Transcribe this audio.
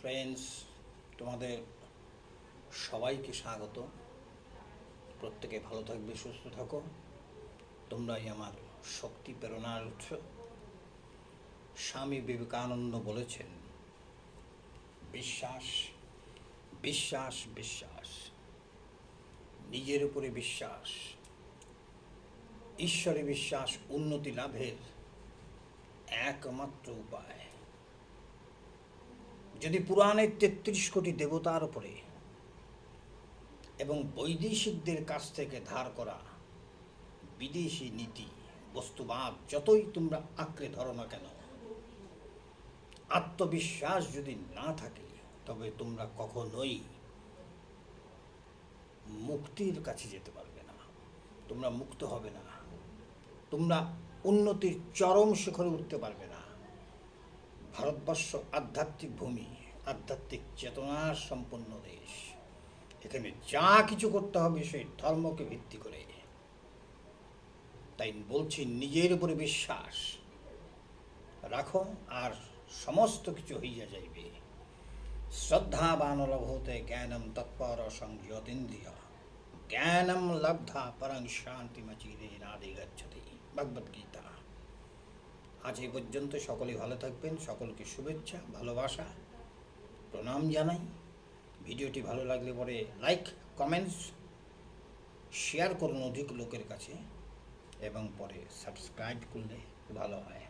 Friends তোমাদের সবাইকে স্বাগত। প্রত্যেকে ভালো থাকবে, সুস্থ থাকো। তোমরাই আমার শক্তি প্রেরণার উৎস। স্বামী বিবেকানন্দ বলেছেন, বিশ্বাস বিশ্বাস বিশ্বাস। নিজের উপরে বিশ্বাস। ঈশ্বরে বিশ্বাস, উন্নতি লাভের একমাত্র উপায়। যদি পুরাণের তেত্রিশ কোটি দেবতার উপরে এবং বৈদেশিকদের কাছ থেকে ধার করা বিদেশি নীতি, বস্তুবাদ, যতই তোমরা আঁকড়ে ধরো না কেন, আত্মবিশ্বাস যদি না থাকে, তবে তোমরা কখনোই মুক্তির কাছে যেতে পারবে না। তোমরা মুক্ত হবে না। তোমরা উন্নতির চরম শিখরে উঠতে পারবে না। ভারতবর্ষ আধ্যাত্মিক ভূমি আধ্যাত্মিক চেতনার সম্পন্ন দেশ। এখানে যা কিছু করতে হবে সেই ধর্মকে ভিত্তি করে। তাই বলছি, নিজের উপরে বিশ্বাস রাখো আর সমস্ত কিছু হইয়া যাইবে। শ্রদ্ধাবান লভতে জ্ঞানম তৎপর সংযতীন্দ্রিয়। জ্ঞানম লব্ধা পরং শান্তিমচিরে নাদি গচ্ছতি। ভগবদ্গীতা। আজ এই পর্যন্ত সকলে ভালো থাকবেন, সকলকে শুভেচ্ছা, ভালোবাসা। প্রণাম জানাই। ভিডিওটি ভালো লাগলে পরে লাইক কমেন্টস শেয়ার করুন অধিক লোকের কাছে এবং পরে সাবস্ক্রাইব করলে ভালো হয়।